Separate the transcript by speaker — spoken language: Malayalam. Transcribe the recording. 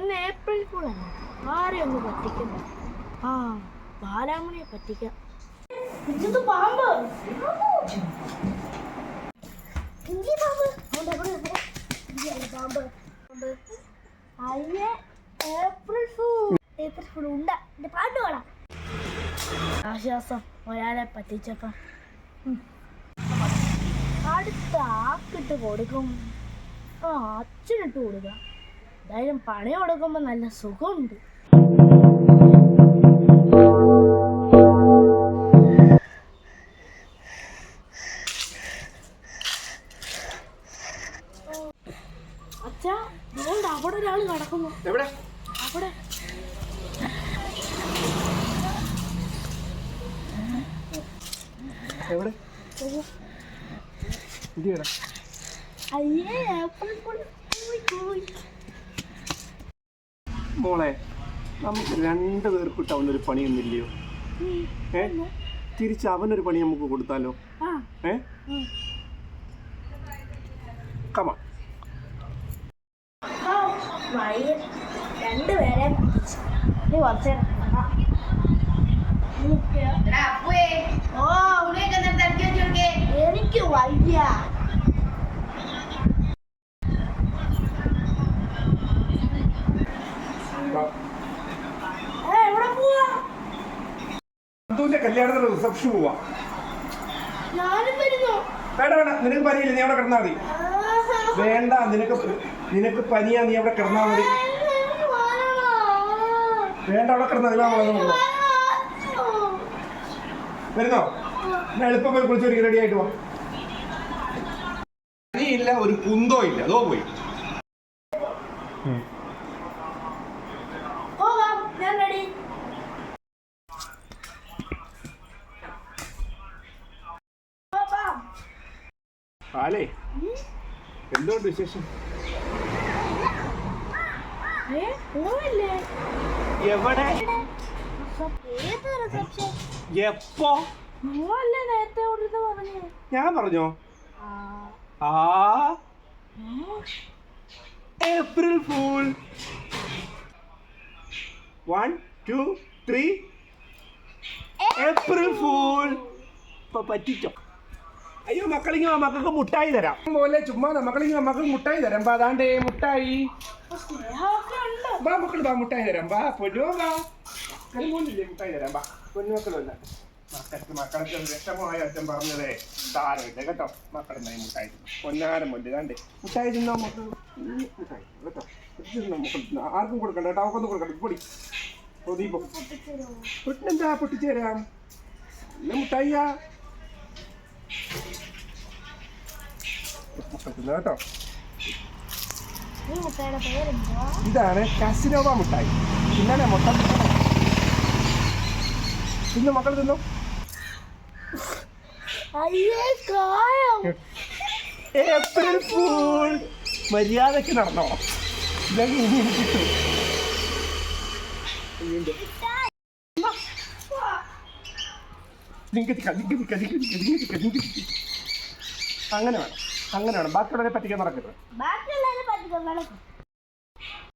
Speaker 1: ഇന്ന് ഏപ്രിൽ ഫുള്ളല്ല ആരെ ഒന്ന് പറ്റിക്കണ്ട ആ ബാലാമണിയെ പറ്റിക്കാം. പാമ്പ്. പാമ്പ്. അയ്യേ ഏപ്രിൽ ഫൂൾ ഏപ്രിൽ ഫുൾ ഉണ്ട. എന്റെ പാട്ട് പാടാം. ആശ്വാസം ഒരാളെ പറ്റിച്ചപ്പം. അടുത്ത ആക്കിട്ട് കൊടുക്കും. ആ അച്ഛനിട്ട് കൊടുക്കുക എന്തായാലും പണി കൊടുക്കുമ്പോൾ നല്ല സുഖമുണ്ട്. അച്ഛാ അവിടെ ഒരാൾ കിടക്കുന്നു.
Speaker 2: എവിടെ?
Speaker 1: അവിടെ.
Speaker 2: എവിടെ? ഇടിയടാ
Speaker 1: അയ്യേ പോയി പോയി.
Speaker 2: മോളെ നമുക്ക് രണ്ട് പേർക്കിട്ട് അവനൊരു പണിയൊന്നുമില്ലയോ. ഏ തിരിച്ച് അവനൊരു പണി നമുക്ക് കൊടുത്താലോ ഏ. കമ.
Speaker 1: രണ്ടുപേരെ പറ്റിച്ചു. ഇനി കുറച്ച് നേരം കാണാം. ഓ എനിക്ക് വയ്യ ഏ, എവിടെ പോവാ
Speaker 2: അന്തുവിന്റെ കല്യാണത്തിന് റിസപ്ഷൻ പോവാ വേണ്ട വേണ്ട നിനക്ക് പനിയില്ല നീ അവിടെ കിടന്നാ മതി. വേണ്ട നിനക്ക് നിനക്ക് പനിയാ നീ അവിടെ കിടന്നാ മതി. വേണ്ട അവിടെ കിടന്നാ പോവാം.
Speaker 1: വരണം.
Speaker 2: വരുന്നോ ഞാൻ എളുപ്പം പോയി കുളിച്ചൊരുക്കി റെഡി ആയിട്ട് വാ പനിയില്ല ഒരു കുന്തോ ഇല്ല അതോ പോയി
Speaker 1: പോകാം ഞാൻ റെഡി പോകാം
Speaker 2: ആലേ എന്തുകൊണ്ട് വിശേഷം? എവിടെ? എപ്പോ? ഞാൻ പറഞ്ഞോ?
Speaker 1: ആ.
Speaker 2: April fool. One two three. April fool. ഇപ്പൊ പറ്റിച്ചോ? അയ്യോ മക്കളിങ്ങ മക്കൾക്ക് മുട്ടായി തരാം. പോലെ ചുമ്മാ മക്കളിങ്ങ മക്കൾക്ക് മുട്ടായി തരാം. ബാ അതാണ്ടേ മുട്ടായി. ബാ മക്കൾ ബാ മുട്ടായി തരാം. ബാ പൊന്നോ ബാ കളിമോനില്ലേ മുട്ടായി തരാം. ബാ പൊന്നുമക്കളല്ല മക്കൾക്ക് മക്കൾക്ക് വിഷമമായ അച്ഛൻ പറഞ്ഞതേ. സാരമില്ല കേട്ടോ. മക്കളുണ്ടായി മുട്ടായി പൊന്നാരം കൊണ്ട് കണ്ടേ മുട്ടായി തിന്നോ മക്കൾ മുട്ടായി കേട്ടോ. മക്കൾ ആർക്കും കൊടുക്കണ്ട കേട്ടോ. അവക്കൊന്നും കൊടുക്കണ്ട. പൊടി. പൊതിപ്പോ പൊട്ടിനെന്താ പൊട്ടിച്ചു തരാം നല്ല മുട്ടായിയാ? തിന്നോ കേട്ടോ. ഇതാണ് കസിനോവ മുട്ടായി. പിന്നെ മൊത്തം? തിന്നു മക്കൾ തിന്നു. ഏപ്രിൽ ഫൂൾ മര്യാദയ്ക്ക് നടന്നോ? ഇനി കിട്ടും. അങ്ങനെ വേണം. അങ്ങനെ വേണം ബാക്കിയുള്ളവരെ പറ്റിക്കാൻ നടക്കരുത്.
Speaker 1: ബാക്കിയുള്ളതിനെ പറ്റിക്കൊണ്ടാണ്